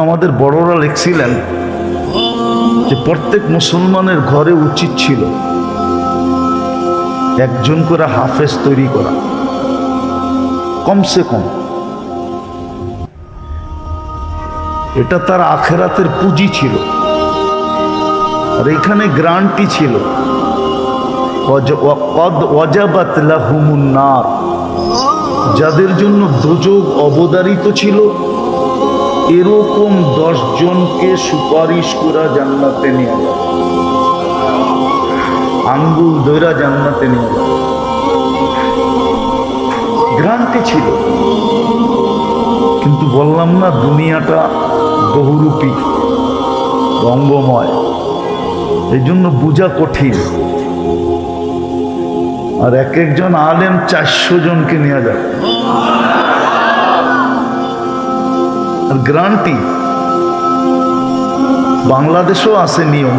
আমাদের বড়রা লিখছিলেন যে প্রত্যেক মুসলমানের ঘরে উচিত ছিল একজন করে হাফেজ তৈরি করা। কমসে কম। এটা তার আখেরাতের পুঁজি ছিল। আর এখানে গ্রান্টি ছিল। যাদের জন্য দুযোগ অবদারিত ছিল। এরকম জনকে সুপারিশ করা জান্নাতে নিয়ে যাবে আঙ্গুল দৈরা জান্নাতে নিয়ে যাবে গ্রান্টি ছিল। কিন্তু বললাম না, দুনিয়াটা বহুরূপী, রঙ্গময়। এই জন্য বোঝা কঠিন। আর এক একজন আলেম চারশো জনকে নেওয়া যাবে। আর গ্রান্টি। বাংলাদেশেও আছে নিয়ম,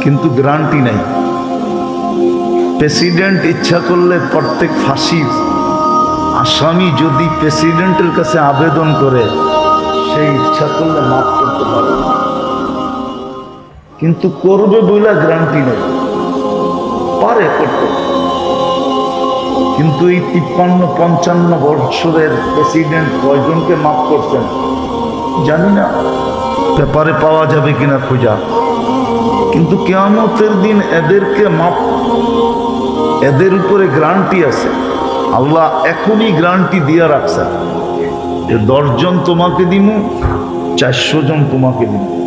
কিন্তু গ্রান্টি নাই। প্রেসিডেন্ট ইচ্ছা করলে প্রত্যেক ফাঁসির আসামি যদি প্রেসিডেন্টের কাছে আবেদন করে সেই ইচ্ছা করলে মাফ করতে পারে। কিন্তু করবে বলে গ্রান্টি নেই। পারে করতে। কিন্তু এই তিপ্পান্ন, পঞ্চান্ন বছরের প্রেসিডেন্ট কয়জনকে মাফ করছেন? জানি না। পেপারে পাওয়া যাবে কিনা খোঁজা। কিন্তু কেয়ামতের দিন এদেরকে মাপ এদের উপরে গ্রান্টি আছে। আল্লাহ এখনই গ্রান্টি দিয়ে রাখছেন যে দশজন তোমাকে দিমু চারশো জন তোমাকে দিমু।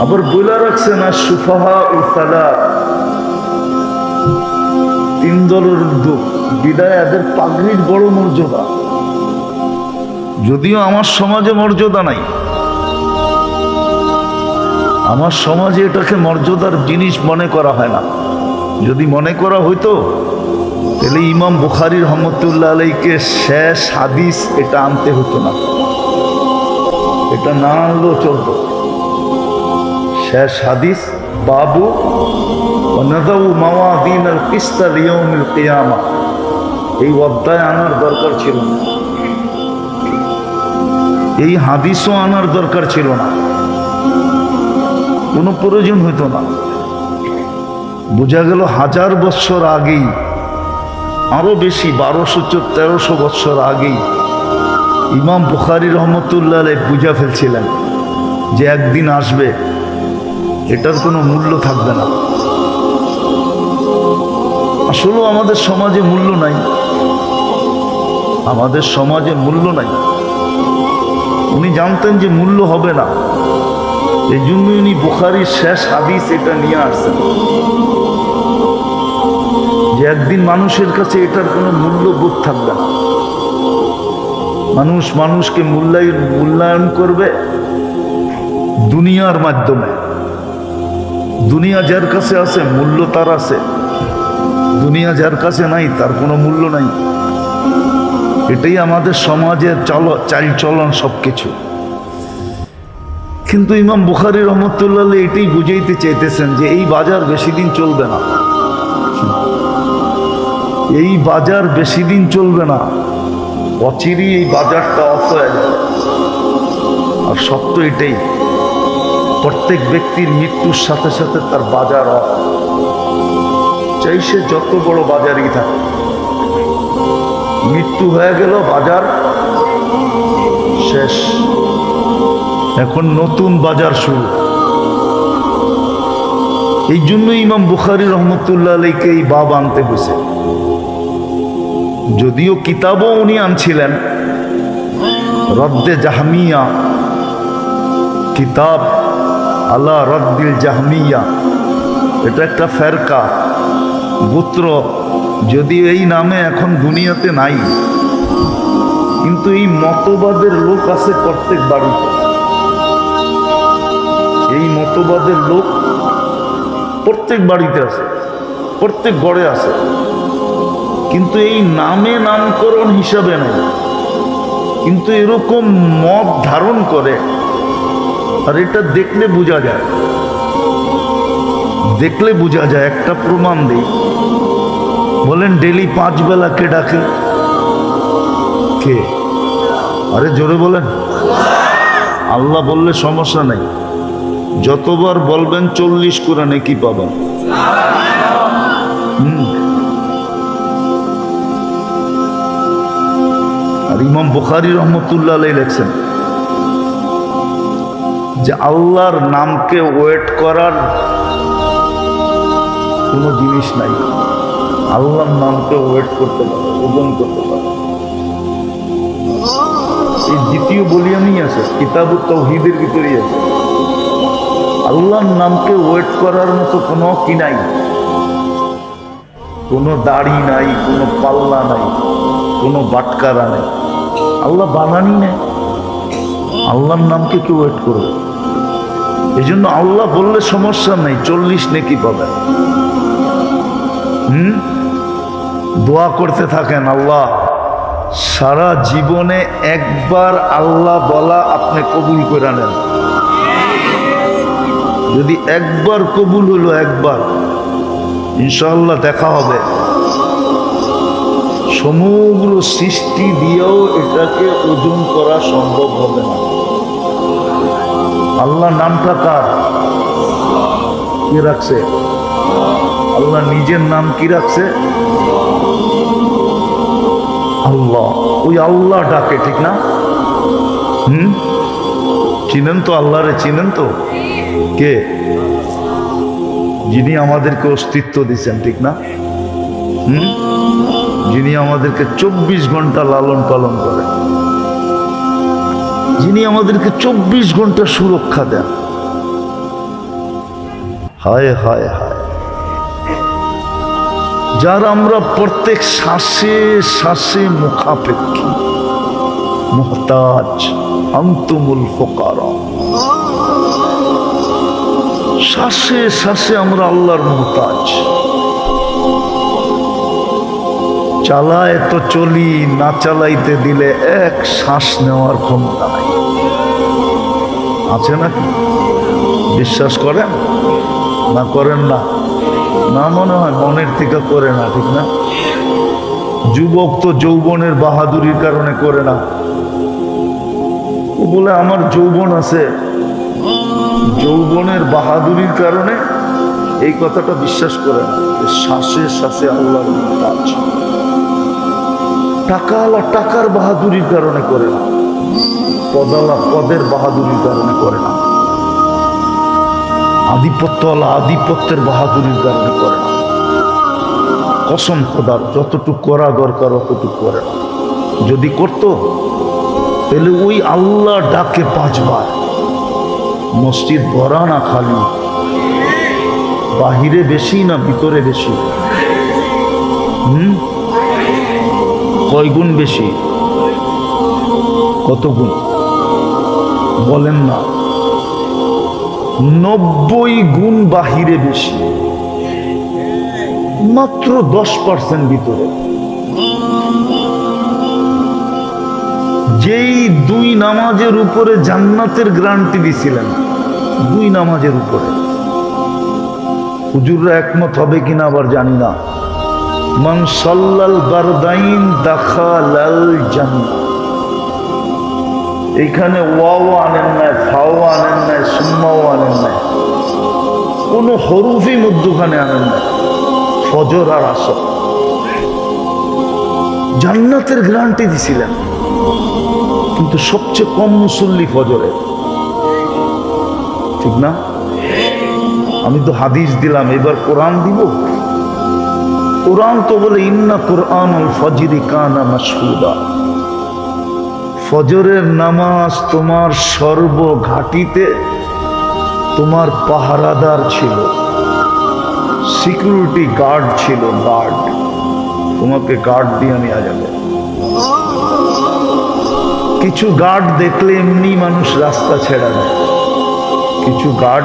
আবার বলে রাখছেন আর সুফাহা উসালা তিন দলের উদ্যোগ বিদায় এদের পাগড়ির বড় মর্যাদা। যদিও আমার সমাজে মর্যাদা নাই, আমার সমাজে এটাকে মর্যাদার জিনিস মনে করা হয় না। যদি মনে করা হইতো, তাহলে ইমাম বুখারি রহমতুল্লাহ আলাইকে শেষ হাদিস এটা আনতে হতো না। এটা না আনলেও চলতো। শেষ হাদিস, বাবু ونذو موازين القسط ليوم القيامة এই অধ্যায় আনার দরকার ছিল না এই হাদিসও আনার দরকার ছিল না কোনো প্রয়োজন হইতো না বোঝা গেল হাজার বছর আগেই আরো বেশি বারোশো তেরোশো বছর আগেই ইমাম বুখারি রহমতুল্লাহ আলাই বুঝা ফেলছিলেন যে একদিন আসবে এটার কোনো মূল্য থাকবে না আসলেও আমাদের সমাজে মূল্য নাই। আমাদের সমাজে মূল্য নাই। উনি জানতেন যে মূল্য হবে না। এই জন্য উনি বুখারির শেষ হাদিস এটা নিয়ে আসছেন। যে একদিন মানুষের কাছে এটার কোনো মূল্যবোধ থাকবে না। মানুষ মানুষকে মূল্যায়ন মূল্যায়ন করবে দুনিয়ার মাধ্যমে। দুনিয়া যার কাছে আছে, মূল্য তার আছে। দুনিয়া যার কাছে নাই, তার কোনো মূল্য নাই। এটাই আমাদের সমাজের চল, চালচলন সব কিছু কিন্তু ইমাম বুখারি রহমতুল্লাহ এটাই বুঝাইতে চাইতেছেন যে এই বাজার বেশি দিন চলবে না। এই বাজার বেশি দিন চলবে না। অচিরই এই বাজারটা অফ হয়ে যাবে আর সত্য এটাই, প্রত্যেক ব্যক্তির মৃত্যুর সাথে সাথে তার বাজার অফ চাই সে যত বড় বাজারই থাকে। মৃত্যু হয়ে গেল, বাজার শেষ। এখন নতুন বাজার শুরু। এই জন্য ইমাম বুখারি রহমতুল্লাহ আলীকে এই বাব আনতে হয়েছে। যদিও কিতাবও উনি আনছিলেন। রদ্দে জাহমিয়া, কিতাব আল্লাহ রদ্দিল জাহমিয়া। এটা একটা ফেরকা। গোত্র যদি এই নামে এখন দুনিয়াতে নাই, কিন্তু এই মতবাদের লোক আছে প্রত্যেক বাড়িতে। এই মতবাদের লোক প্রত্যেক বাড়িতে আছে, প্রত্যেক গড়ে আছে, কিন্তু এই নামে নামকরণ হিসাবে নয় কিন্তু এরকম মত ধারণ করে, আর এটা দেখলে বোঝা যায়। দেখলে বোঝা যায়, একটা প্রমাণ দিই। বলেন ডেলি পাঁচ বেলা কে ডাকে? কে? আরে জোরে বলেন। আল্লাহ বললে সমস্যা নেই। যতবার বলবেন চল্লিশ কোরআনে কি পাবেন। আর ইমাম বুখারি রহমতুল্লাহ লেখছেন যে আল্লাহর নামকে ওয়েট করার কোনো জিনিস নাই। আল্লাহর নামকে ওয়েট করতে পারে, ওজন করতে পারে। এই দ্বিতীয় বলিয়ামই আছে কিতাব তৌহিদের ভিতরেই আছে। আল্লাহর নামকে ওয়েট করার মতো কোনো কি নাই। কোনো দাড়ি নাই, কোনো পাল্লা নাই, কোনো বাটকারা নাই। আল্লাহ বানানি নেই। আল্লাহর নামকে কেউ ওয়েট করবে এই জন্য আল্লাহ বললে সমস্যা নেই, চল্লিশ নেকি পাবেন। হুম? দোয়া করতে থাকেন, আল্লাহ। সারা জীবনে একবার আল্লাহ বলা আপনি কবুল করে নেন। যদি একবার কবুল হলো একবার ইনশাল্লাহ দেখা হবে। সমগ্র সৃষ্টি দিয়েও এটাকে ওজন করা সম্ভব হবে না। আল্লাহ নামটা কার? কি রাখছে? আল্লাহ নিজের নাম কি রাখছে? আল্লাহ। ওই আল্লাহ ডাকে, ঠিক না? হুম? চিনেন তো আল্লাহরে, চিনেন তো? কে? যিনি আমাদেরকে অস্তিত্ব দিচ্ছেন ঠিক না? হুম? যিনি আমাদেরকে চব্বিশ ঘণ্টা লালন পালন করেন। যিনি আমাদেরকে চব্বিশ ঘণ্টা সুরক্ষা দেন। হায় হায় হায়। যার আমরা প্রত্যেক শ্বাসে শ্বাসে মুখাপেক্ষী। মুহতাজ, আন্তমুল ফোকারা। শ্বাসে শ্বাসে আমরা আল্লাহর মুহতাজ। চালায় তো চলি, না চালাইতে দিলে এক শ্বাস নেওয়ার ক্ষমতা নাই। আছে নাকি? বিশ্বাস করেন? না করেন না। না মনে হয় মনের থেকে করে না, ঠিক না? যুবক তো যৌবনের বাহাদুরির কারণে করে না। ও বলে, আমার যৌবন আছে। যৌবনের বাহাদুরির কারণে এই কথাটা বিশ্বাস করে না। শ্বাসে শ্বাসে আল্লাহর কাজ টাকাওয়ালা টাকার বাহাদুরির কারণে করে না। পদালা পদের বাহাদুরির কারণে করে না। আধিপত্যওয়ালা আধিপত্যের বাহাদুরির কারণে করে না। কসম খোদার, যতটুকু করা দরকার অতটুকু করে না। যদি করতো, তাহলে ওই আল্লাহ ডাকে পাঁচবার। মসজিদ ভরা না খালি? বাহিরে বেশি না ভিতরে বেশি? হুম? কয় গুণ বেশি? কত গুণ বলেন না। নব্বই গুণ বাহিরে বেশি। মাত্র দশ পার্সেন্ট ভিতরে। যেই দুই নামাজের উপরে জান্নাতের গ্রান্টি দিছিলেন, দুই নামাজের উপরে। হুজুররা একমত হবে কিনা আবার জানি না। মান সাল্লাল বারদাইন দাখালাল জান্নাত। এইখানে ওয়াও আনেন নাই, ফাও আনেন নাই, সুম্মাও আনেন নাই। কোনো হরুফই মধ্যখানে আনেন নাই। ফজর আর আসর। জান্নাতের গ্রান্টি দিছিলেন। কিন্তু সবচেয়ে কম মুসল্লি ফজরে। ঠিক না? আমি তো হাদিস দিলাম, এবার কোরআন দিব। কোরআন তো বলে, ইন্না কোরআন ফজরি কানা মাসহুদা ফজরের নামাজ তোমার সর্বঘাটিতে তোমার পাহারাদার ছিল। সিকিউরিটি গার্ড ছিল, গার্ড। তোমাকে গার্ড দিয়ে নেওয়া যাবে কিছু গার্ড দেখলে এমনি মানুষ রাস্তা ছেড়া দেয়। কিছু গার্ড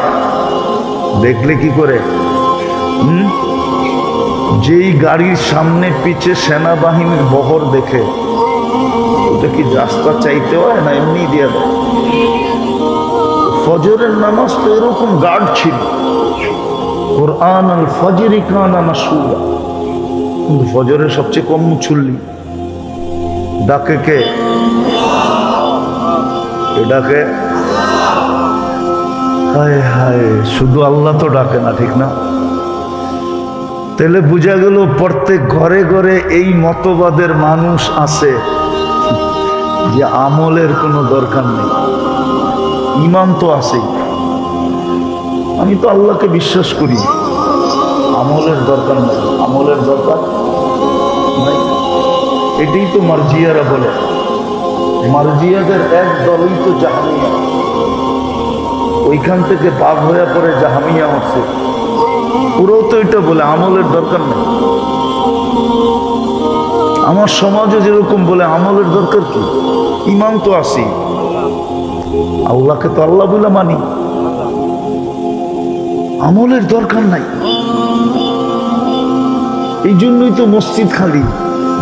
দেখলে কি করে? যেই গাড়ির সামনে পিছে সেনাবাহিনীর বহর দেখে ওটা কি রাস্তা চাইতে হয় না এমনি দিয়ে দেয়? ফজরের নামাজ তো এরকম গার্ড ছিল। কোরআন আল ফজরি কানা মাসুরা। কিন্তু ফজরের সবচেয়ে কম মুছুল্লি। ডাকে কে? এটাকে হায় হায়, শুধু আল্লাহ তো ডাকে না, ঠিক না? তাহলে বোঝা গেল প্রত্যেক ঘরে ঘরে এই মতবাদের মানুষ আছে। যে আমলের কোনো দরকার নেই। ইমান তো আছেই। আমি তো আল্লাহকে বিশ্বাস করি। আমলের দরকার নেই। আমলের দরকার এটাই তো মার্জিয়ারা বলে। মার্জিয়াদের এক দলই তো জাহামিয়া। ওইখান থেকে বাঘ হয়ে পরে জাহামিয়া হচ্ছে পুরো তো এটা বলে, আমলের দরকার নেই। আমার সমাজও যেরকম বলে, আমলের দরকার কি? ইমান তো আসি আল্লাহকে তো আল্লাহ বলে মানি। আমলের দরকার নাই। এই জন্যই তো মসজিদ খালি,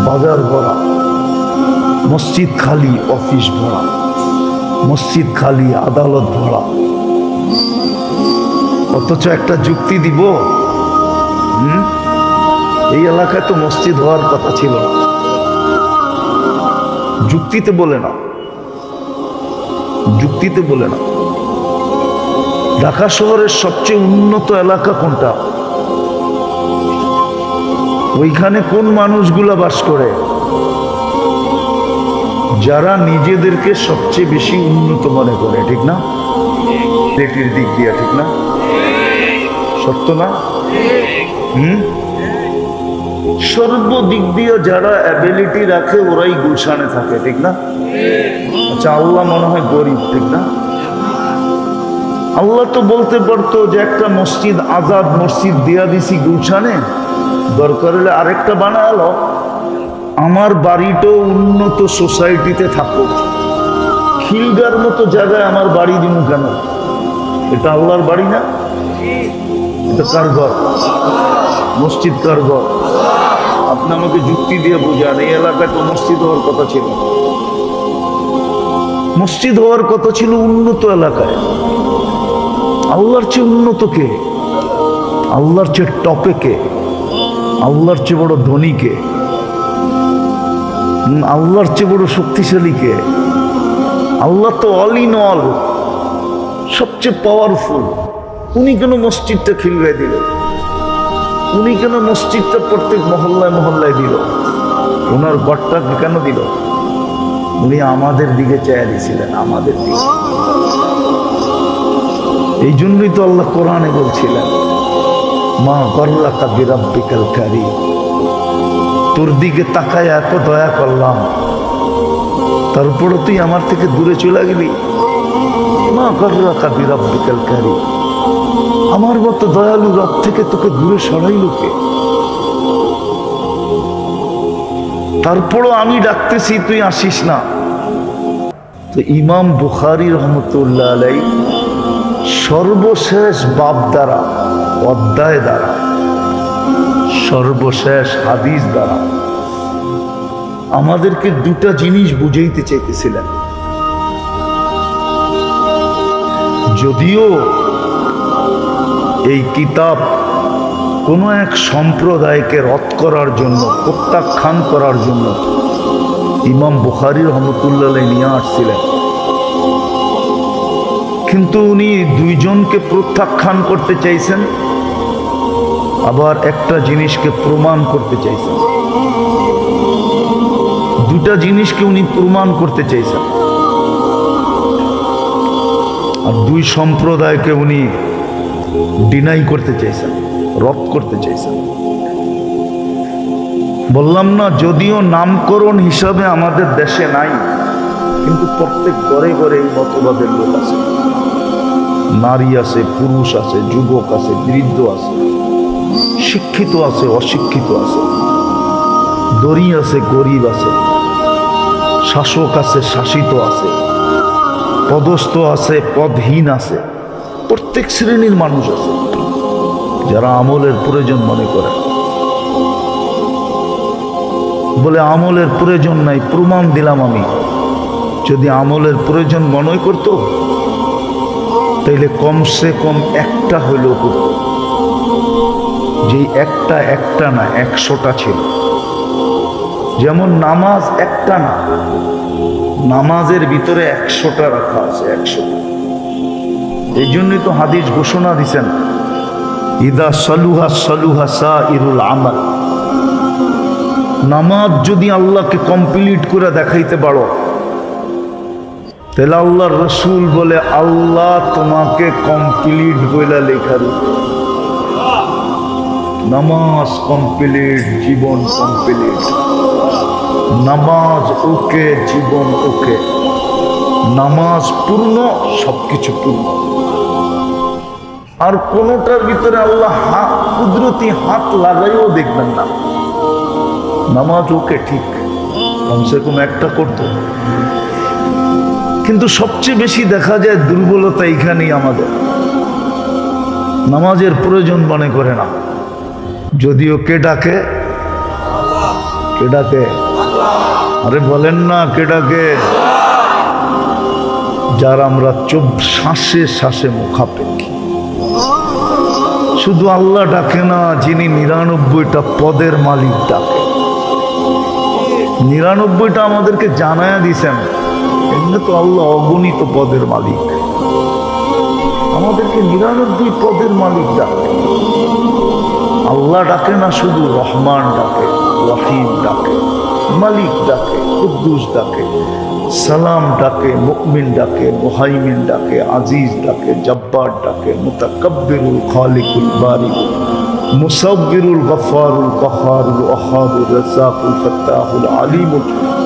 বাজার ভরা। মসজিদ খালি, অফিস ভরা। মসজিদ খালি, আদালত ভরা। অথচ একটা যুক্তি দিব এই এলাকায় তো মসজিদ হওয়ার কথা ছিল না। যুক্তিতে বলে না। যুক্তিতে বলে না। ঢাকা শহরের সবচেয়ে উন্নত এলাকা কোনটা? ওইখানে কোন মানুষগুলা বাস করে? যারা নিজেদেরকে সবচেয়ে বেশি উন্নত মনে করে, ঠিক না? দিক দিয়া, ঠিক না? সত্য না? হুম? সর্বদিক দিয়ে যারা অ্যাবিলিটি রাখে, ওরাই গুলশানে থাকে, ঠিক না? আচ্ছা আল্লাহ মনে হয় গরিব, ঠিক না? আল্লাহ তো বলতে পারতো যে একটা মসজিদ আজাদ মসজিদ দিয়া দিছি গুলশানে, দরকার হলে আরেকটা বানালো। আমার বাড়িটাও উন্নত সোসাইটিতে থাকুক খিলগার মতো জায়গায় আমার বাড়ি দিব কেন? এটা আল্লাহর বাড়ি না? এটা কার ঘর মসজিদ কার ঘর আপনি আমাকে যুক্তি দিয়ে বোঝান, এই এলাকায় তো মসজিদ হওয়ার কথা ছিল। মসজিদ হওয়ার কথা ছিল উন্নত এলাকায়। আল্লাহর চেয়ে উন্নত কে? আল্লাহর চেয়ে টপে কে? আল্লাহর চেয়ে বড় ধনী কে? আল্লাহর চেয়ে বড় শক্তিশালী কে? আল্লাহ তো অল ইন অল সবচেয়ে পাওয়ারফুল উনি কেন মসজিদটা খিলগায় দিল উনি কেন মসজিদটা প্রত্যেক মহল্লায় মহল্লায় দিল? ওনার গড়টাকে কেন দিল? উনি আমাদের দিকে চেয়ে দিয়েছিলেন, আমাদের দিকে। এই জন্যই তো আল্লাহ কোরআনে বলছিলেন, মা গল্লাকা বিরাব্বিকাল কারি তোর দিকে তাকায় এত দয়া করলাম তারপরে তুই আমার থেকে দূরে চলে গেলি? মা গল্লাকা বিরাব্বিকাল কারি আমার মতো দয়ালু রব থেকে তোকে দূরে সরাইল কে তারপরও আমি ডাকতেছি, তুই আসিস না। তো ইমাম বুখারি রহমতুল্লাহ আলাই সর্বশেষ বাপ দ্বারা, অধ্যায় দ্বারা, সর্বশেষ হাদিস দ্বারা আমাদেরকে দুটা জিনিস বুঝাইতে চাইতেছিলেন। যদিও এই কিতাব কোনো এক সম্প্রদায়কে রদ করার জন্য, প্রত্যাখ্যান করার জন্য ইমাম বুখারি রহমতুল্লাহ নিয়ে আসছিলেন। কিন্তু উনি দুইজনকে প্রত্যাখ্যান করতে চাইছেন, আবার একটা জিনিসকে প্রমাণ করতে চাইছেন। দুটা জিনিসকে উনি প্রমাণ করতে চাইছেন। আর দুই সম্প্রদায়কে উনি ডিনাই করতে চাইছেন, রদ করতে চাইছেন। বললাম না, যদিও নামকরণ হিসাবে আমাদের দেশে নাই, কিন্তু প্রত্যেক ঘরে ঘরে এই মতবাদের লোক আছে। নারী আছে, পুরুষ আছে, যুবক আছে, বৃদ্ধ আছে, শিক্ষিত আছে, অশিক্ষিত আছে দরি আছে, গরিব আছে, শাসক আছে, শাসিত আছে, পদস্থ আছে, পদহীন আছে। প্রত্যেক শ্রেণির মানুষ আছে, যারা আমলের প্রয়োজন মনে করে। বলে, আমলের প্রয়োজন নাই, প্রমাণ দিলাম আমি। যদি আমলের প্রয়োজন মনে করতো, তাইলে কমসে কম একটা হইলেও করত। যে একটা একটা না, একশোটা ছিল। যেমন নামাজ একটা না, নামাজের ভিতরে একশোটা রাখা আছে, একশোটা। এই জন্যই তো হাদিস ঘোষণা দিছেন। ইদা সলুহা সলুহা সা ইরুল আমাল। নামাজ যদি আল্লাহকে কমপ্লিট করে দেখাইতে পারো, তাহলে আল্লাহর রসুল বলে, আল্লাহ তোমাকে কমপ্লিট বইলা লেখা দিবে। নামাজ কমপ্লিট জীবন কমপ্লিট নামাজ ওকে, জীবন ওকে। নামাজ পূর্ণ, সবকিছু পূর্ণ। আর কোনোটার ভিতরে আল্লাহ হাত, কুদরতি হাত লাগাইও দেখবেন না। নামাজ ওকে ঠিক, কমসে কম একটা করতো। কিন্তু সবচেয়ে বেশি দেখা যায় দুর্বলতা এইখানেই আমাদের। নামাজের প্রয়োজন মনে করে না। যদিও কে ডাকে? কে ডাকে? আরে বলেন না কে ডাকে? যার আমরা চোখ শ্বাসে শ্বাসে মুখাপেক্ষী শুধু আল্লাহ ডাকে না, যিনি নিরানব্বইটা পদের মালিক ডাকে। নিরানব্বইটা আমাদেরকে জানায়া দিছেন, এমনি তো আল্লাহ অগণিত পদের মালিক। আমাদেরকে নিরানব্বই পদের মালিক ডাকে। আল্লাহ ডাকে না, শুধু রহমান ডাকে, রহিম ডাকে, মালিক ডাকে, কুদ্দুস ডাকে। সালাম ডাকে মুকমিন ডাকে, মোহাইমিন ডাকে, আজিজ ডাকে, জব্বার ডাকে, মুতাকাব্বিরুল খালিকুল বারি, মুসাব্বিরুল গফারুল কহারুল ওহাদুল রাজাকুল ফত্তাহুল আলিমুল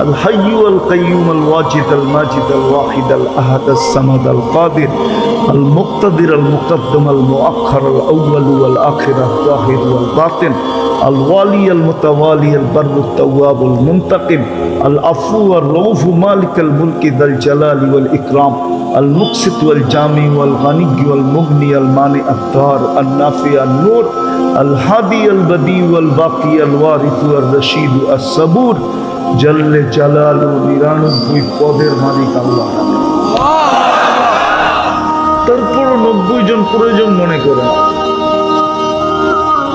الحي القيوم الواجد الماجد الواحد الأحد الصمد القادر المقتدر المقدم المؤخر الأول والآخر الظاهر والباطن الوالي المتوالي البر التواب المنتقم العفو الرؤوف مالك الملك ذا الجلال والإكرام المقسط والجامع والغني والمغني المانع الدار النافع النور الهادي البديع والباقي الوارث الرشيد الصبور জল্লে জালালু নিরানব্বই পদের মালিক আল্লাহ। তারপর নব্বই জন প্রয়োজন মনে করেন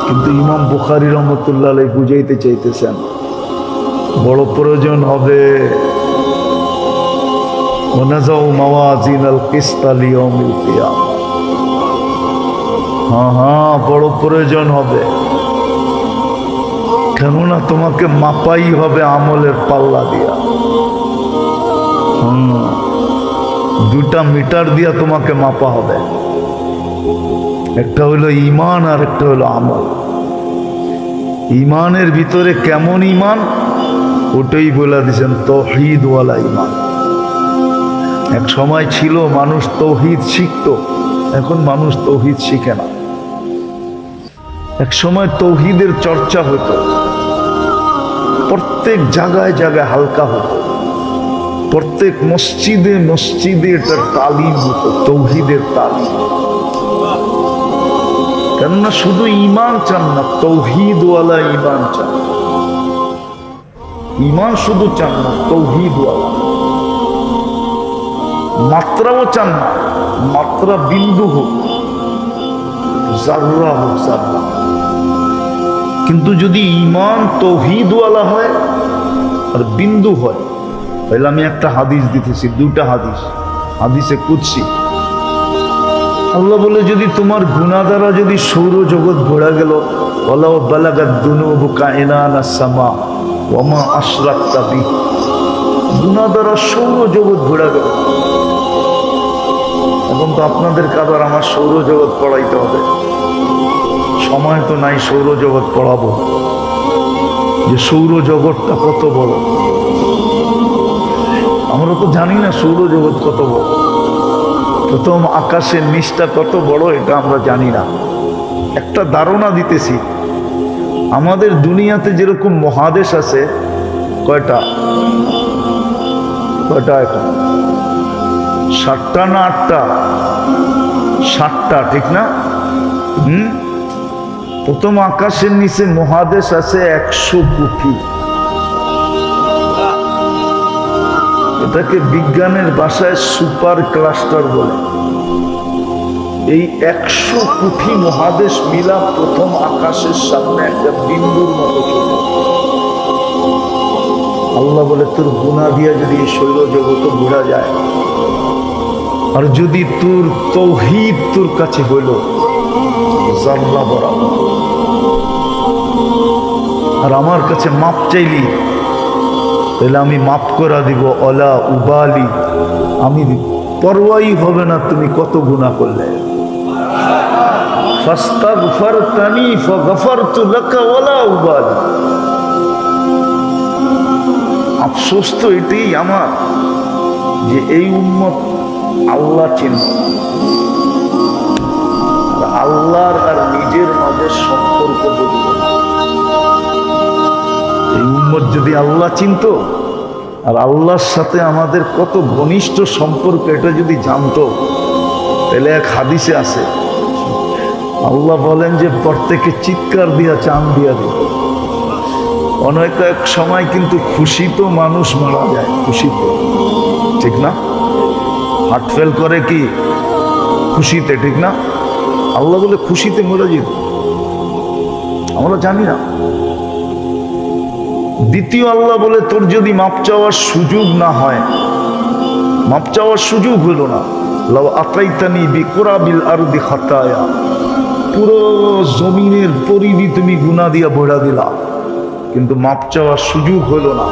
কিন্তু ইমাম বুখারি রহমতুল্লাহ বুঝাইতে চাইতেছেন, বড় প্রয়োজন হবে হ্যাঁ হ্যাঁ বড় প্রয়োজন হবে। কেননা তোমাকে মাপাই হবে আমলের পাল্লা দিয়া। হুম। দুটা মিটার দিয়া তোমাকে মাপা হবে। একটা হলো ইমান আর একটা হলো আমল। ইমানের ভিতরে কেমন ইমান ওটাই বলে দিয়েছেন তহিদওয়ালা ইমান এক সময় ছিল মানুষ তৌহিদ শিখত, এখন মানুষ তৌহিদ শিখে না। এক সময় তৌহিদের চর্চা হতো। প্রত্যেক জায়গায় জায়গায় হালকা হতো। প্রত্যেক মসজিদে মসজিদে এটার তালিম হতো, তৌহিদের তালিম। কেননা শুধু ইমান চান না, তৌহিদওয়ালা ইমান চান। ইমান শুধু চান না, তৌহিদওয়ালা। মাত্রাও চান না, মাত্রা বিন্দু হোক জাররা হোক জাররা কিন্তু যদি ইমান তৌহিদওয়ালা হয় আর বিন্দু হয়, তাহলে আমি একটা হাদিস দিতেছি দুটা হাদিস, হাদিসে কুৎসি আল্লাহ বলে, যদি তোমার গুণা দ্বারা যদি গেল গুণা দ্বারা সৌরজগৎ ঘোরা গেল। এখন তো আপনাদের কারোর আমার সৌরজগৎ পড়াইতে হবে। সময় তো নাই সৌরজগৎ পড়াবো। যে সৌরজগৎটা কত বড়। আমরা তো জানি না সৌরজগৎ কত বড়। প্রথম আকাশের নিচটা কত বড় এটা আমরা জানি না। একটা ধারণা দিতেছি। আমাদের দুনিয়াতে যেরকম মহাদেশ আছে, কয়টা? কয়টা এখন? সাতটা না আটটা? সাতটা, ঠিক না? হুম? প্রথম আকাশের নিচে মহাদেশ আছে একশো কোটি। এটাকে বিজ্ঞানের ভাষায় সুপার ক্লাস্টার বলে। এই একশো কোটি মহাদেশ মিলা প্রথম আকাশের সামনে একটা বিন্দুর মতো চলে। আল্লাহ বলে, তোর গুণা দিয়া যদি এই শৈল জগৎ ঘোরা যায়, আর যদি তোর তৌহিদ তোর কাছে হইল আর আমার কাছে মাপ চাইলি, তাহলে আমি মাপ করা দিব, অলা উবালি। আমি পরোয়াই হবে না, তুমি কত গুণা করলে। আফসোস তো এটাই আমার, যে এই উম্মত আল্লাহ চিনত আল্লাহর আর নিজের মাঝে সম্পর্ক এই উম্মত যদি আল্লাহ চিনত, আর আল্লাহর সাথে আমাদের কত ঘনিষ্ঠ সম্পর্ক, এটা যদি জানতো, তাহলে এক হাদিসে আছে। আল্লাহ বলেন যে, প্রত্যেকে চিৎকার দিয়া, চান দিয়া দিত। অনেক এক সময় কিন্তু খুশি তো মানুষ মারা যায়, খুশিতে। ঠিক না? হার্ট ফেল করে কি? খুশিতে, ঠিক না? আল্লাহ বলে খুশিতে মরে যেত। আমরা জানি না। দ্বিতীয় আল্লাহ বলে, তোর যদি মাপ চাওয়ার সুযোগ না হয়, মাপ চাওয়ার সুযোগ হলো না। লাউ আতাইতানি বিকোরা বিল আরদি খাতায়া। পুরো জমিনের পরিধি তুমি গুনা দিয়া বইড়া দিলা। কিন্তু মাপ চাওয়ার সুযোগ হলো না।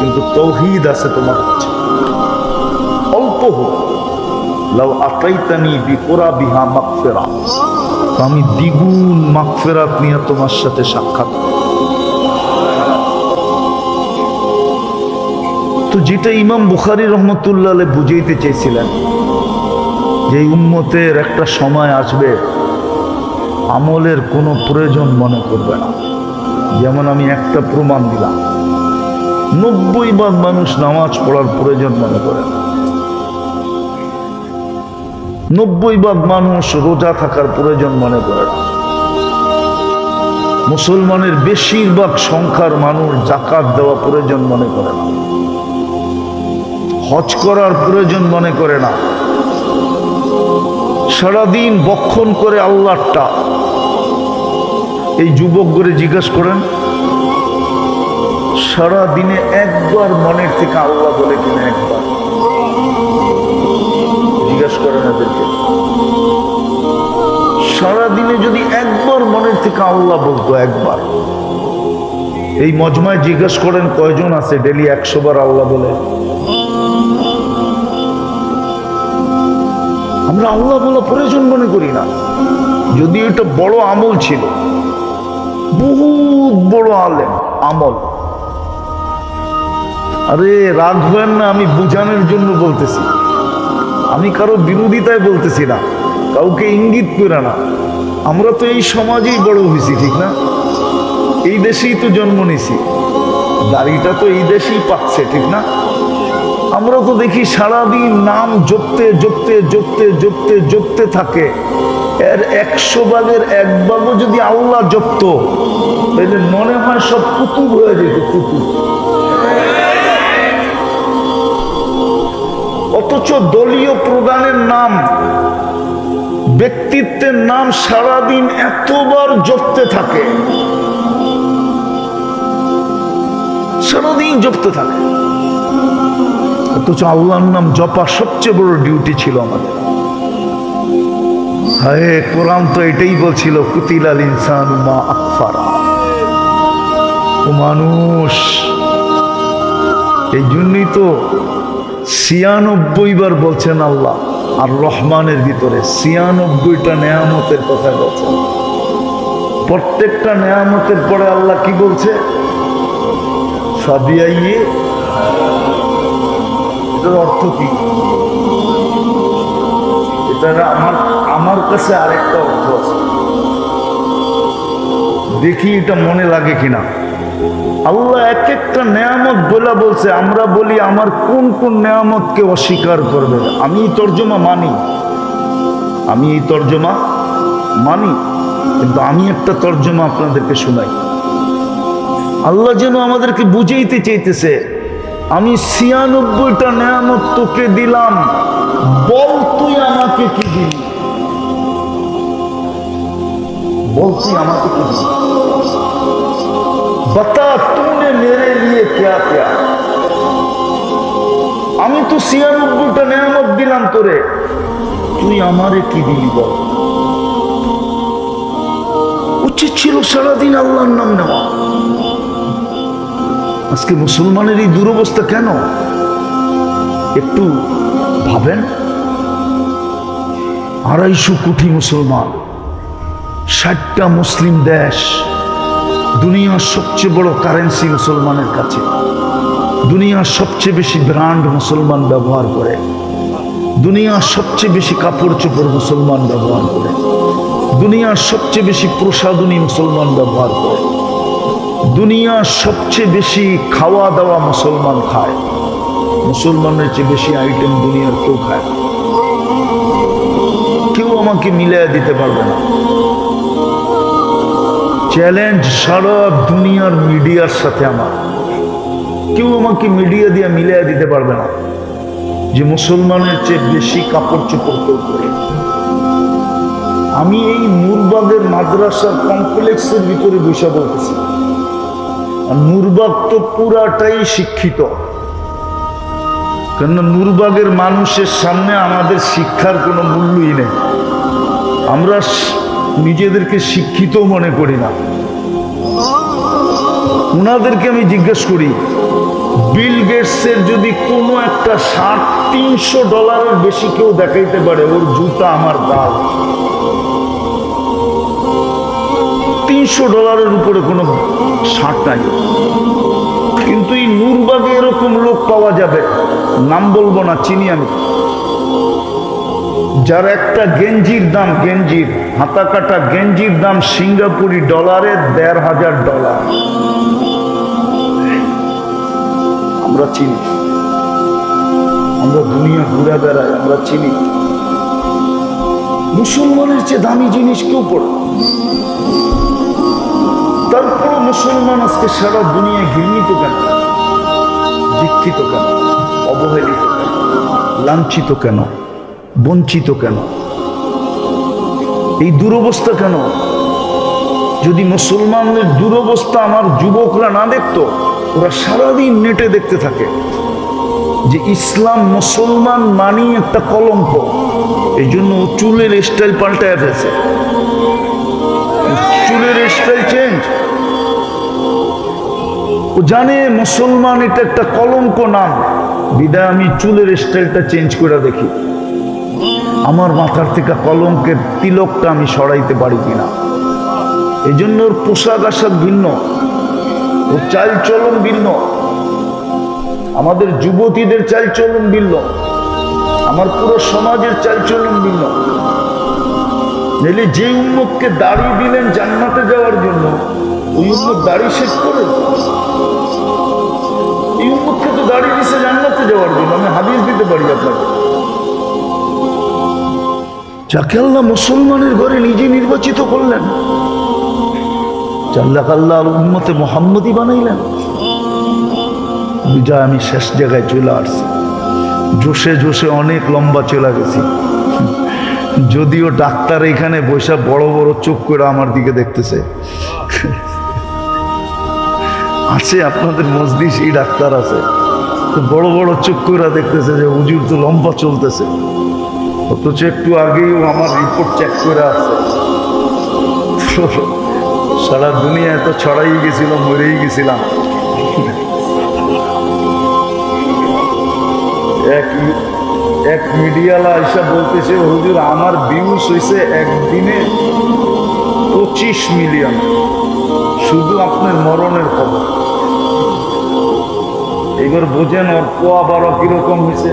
কিন্তু তৌহিদ আছে তোমার কাছে। অল্প হোক। আমি দ্বিগুণ মাকফেরাত নিয়ে তোমার সাথে সাক্ষাৎ তো যেটা ইমাম বুখারি রহমতুল্লাহ বুঝাইতে চেয়েছিলেন, যে উম্মতের একটা সময় আসবে, আমলের কোনো প্রয়োজন মনে করবে না। যেমন আমি একটা প্রমাণ দিলাম, নব্বই ভাগ মানুষ নামাজ পড়ার প্রয়োজন মনে করে না। নব্বই ভাগ মানুষ রোজা থাকার প্রয়োজন মনে করে। মুসলমানের বেশিরভাগ সংখ্যার মানুষ জাকাত দেওয়া প্রয়োজন মনে করে না। হজ করার প্রয়োজন মনে করে না। সারাদিন বক্ষণ করে আল্লাহটা এই যুবক করে জিজ্ঞাসা করেন সারা দিনে একবার মনের থেকে আল্লাহ বলে কিনা একবার? জিজ্ঞাসা করেন এদেরকে সারা দিনে যদি একবার মনের থেকে আল্লাহ বলতো, একবার। এই মজমায় জিজ্ঞাসা করেন, কয়জন আছে? ডেলি একশো বার আল্লাহ বলে। আমরা আল্লাহ বলা প্রয়োজন মনে করি না। যদি এটা বড় আমল ছিল। বহুত বড় আলেম, আমল। আরে রাগ হবেন না, আমি বুঝানোর জন্য বলতেছি। আমি কারও বিরোধিতায় বলতেছি না, কাউকে ইঙ্গিত করে না। আমরা তো এই সমাজেই বড় হয়েছি ঠিক না? এই দেশেই তো জন্ম নিছি দাড়িটা তো এই দেশেই পাচ্ছে, ঠিক না? আমরা তো দেখি সারাদিন নাম জপতে জপতে জপতে জপতে জপতে থাকে। এর একশো ভাগের এক ভাগও যদি আল্লাহ জপত, তাহলে মনে হয় সব কুতুব হয়ে যেত কুতুব। অথচ দলীয় প্রধানের নাম, ব্যক্তিত্বের নাম সারাদিন এতবার জপতে থাকে। সারাদিন জপতে থাকে। অথচ আল্লাহর নাম জপা সবচেয়ে বড় ডিউটি ছিল আমাদের। হায়, কোরআন তো এটাই বলছিল কুতিল আল ইনসান মা আকফারা মানুষ, এই জন্যই তো ছিয়ানব্বই বার বলছেন আল্লাহ, আর রহমানের ভিতরে ছিয়ানব্বইটা নেয়ামতের কথা বলছেন। প্রত্যেকটা নেয়ামতের পরে আল্লাহ কি বলছে? এটার অর্থ কি? এটা আমার আমার কাছে আরেকটা অর্থ আছে। দেখি এটা মনে লাগে কিনা। আল্লাহ এক একটা নেয়ামত বলে বলছে, আমরা বলি, আমার কোন কোন নেয়ামতকে অস্বীকার করবে? আমি এই তর্জমা মানি। আমি এই তর্জমা মানি। কিন্তু আমি একটা তর্জমা আপনাদেরকে শোনাই। আল্লাহ যেন আমাদেরকে বুঝাইতে চাইতেছে, আমি ছিয়ানব্বইটা নেয়ামত তোকে দিলাম, বল তুই আমাকে কি দিলি বল তুই আমাকে কি দিলি बता तूने मेरे लिए क्या क्या আমি তো ছিয়ানব্বইটা নেয়ামত দিলাম তোরে তুই আমারে কি দিলি বল উচিত ছিল সারাদিন আল্লাহর নাম নেওয়া আজকে মুসলমানের এই দুরবস্থা কেন একটু ভাবেন আড়াইশো কোটি মুসলমান ষাটটা মুসলিম দেশ দুনিয়ার সবচেয়ে বড় কারেন্সি মুসলমানের কাছে। দুনিয়ার সবচেয়ে বেশি ব্র্যান্ড মুসলমান ব্যবহার করে। দুনিয়ার সবচেয়ে বেশি কাপড় চোপড় মুসলমান ব্যবহার করে। দুনিয়ার সবচেয়ে বেশি প্রসাদনী মুসলমান ব্যবহার করে। দুনিয়ার সবচেয়ে বেশি খাওয়া দাওয়া মুসলমান খায়। মুসলমানের চেয়ে বেশি আইটেম দুনিয়ার কেউ খায় কেউ আমাকে মিলিয়ে দিতে পারবে না। চ্যালেঞ্জ সারা দুনিয়ার মিডিয়ার সাথে আমার। কেউ আমাকে মিডিয়া দিয়ে মিলিয়ে দিতে পারবে না। যে মুসলমানের চেয়ে বেশি কাপড় চোপড় কেউ করে আমি এই নূরবাগের মাদ্রাসার কমপ্লেক্সের ভিতরে বসে বলতেছি। নূরবাগ তো পুরাটাই শিক্ষিত। কেননা নূরবাগের মানুষের সামনে আমাদের শিক্ষার কোনো মূল্যই নেই। আমরা নিজেদেরকে শিক্ষিত মনে করি না। ওনাদেরকে আমি জিজ্ঞেস করি, বিল গেটসের যদি কোনো একটা ষাট তিনশো ডলারের বেশি কেউ দেখাইতে পারে, ওর জুতা আমার দাল তিনশো ডলারের উপরে কোনো ষাট নাই। কিন্তু এই নূরবাগে এরকম লোক পাওয়া যাবে, নাম বলব না, চিনি আমি। যার একটা গেঞ্জির দাম, গেঞ্জির হাতা কাটা গেঞ্জির দাম সিঙ্গাপুরি ডলারে দেড় হাজার ডলার। আমরা চিনি। আমরা দুনিয়া ঘুরে বেড়াই, আমরা চিনি। মুসলমানের চেয়ে দামি জিনিস কেউ পড়ে তারপর মুসলমান আজকে সারা দুনিয়া ঘৃণিত কেন? দীক্ষিত কেন? অবহেলিত কেন? লাঞ্ছিত কেন? বঞ্চিত কেন? এই দুরবস্থা কেন? যদি মুসলমানদের দুরবস্থা আমার যুবকরা না দেখতো, ওরা সারাদিন নেটে দেখতে থাকে যে ইসলাম মুসলমান মানি একটা কলঙ্ক। এই জন্য চুলের স্টাইল পাল্টায় ফেলছে। চুলের স্টাইল চেঞ্জ ও জানে মুসলমান এটা একটা কলঙ্ক নাম। বিদায় আমি চুলের স্টাইলটা চেঞ্জ করে দেখি। আমার মাথার থেকে কলঙ্কের তিলকটা আমি সরাইতে পারি কিনা? এই জন্য ওর পোশাক আশাক ভিন্ন, ওর চাল চলন ভিন্ন, আমাদের যুবতীদের চাল চলন ভিন্ন, আমার পুরো সমাজের চাল চলন ভিন্ন। নইলে যে উন্মতকে দাড়ি দিলেন জান্নাতে যাওয়ার জন্য, ওই উন্মত দাড়ি শেষ করে এই উন্মুখকে তো দাড়ি দিছে জান্নাতে যাওয়ার জন্য, আমি হাদিস দিতে পারি আপনাকে। যাকে আল্লাহ মুসলমানের ঘরে নিজে নির্বাচিত করলেন চাল্লাক আল্লাহ উন্মতে মোহাম্মদই বানাইলেন। বিজয় আমি শেষ জায়গায় চলে আসছি। জোশে জোশে অনেক লম্বা চলে গেছি। যদিও ডাক্তার এখানে বসে বড় বড় চোখ করে আমার দিকে দেখতেছে। আছে আপনাদের মসজিদ ডাক্তার আছে। তো বড় বড় চোখ করে দেখতেছে যে হুজুর তো লম্বা চলতেছে। অথচ একটু আগেই ও আমার রিপোর্ট চেক করে আসছে। সারা দুনিয়া এত ছড়াই গেছিল, মরেই গেছিলাম। এক এক মিডিয়ালা এসব বলতেছে, হুজুর, আমার ভিউজ হয়েছে একদিনে পঁচিশ মিলিয়ন। শুধু আপনার মরণের খবর। এবার বোঝেন পোয়া বারো কীরকম হয়েছে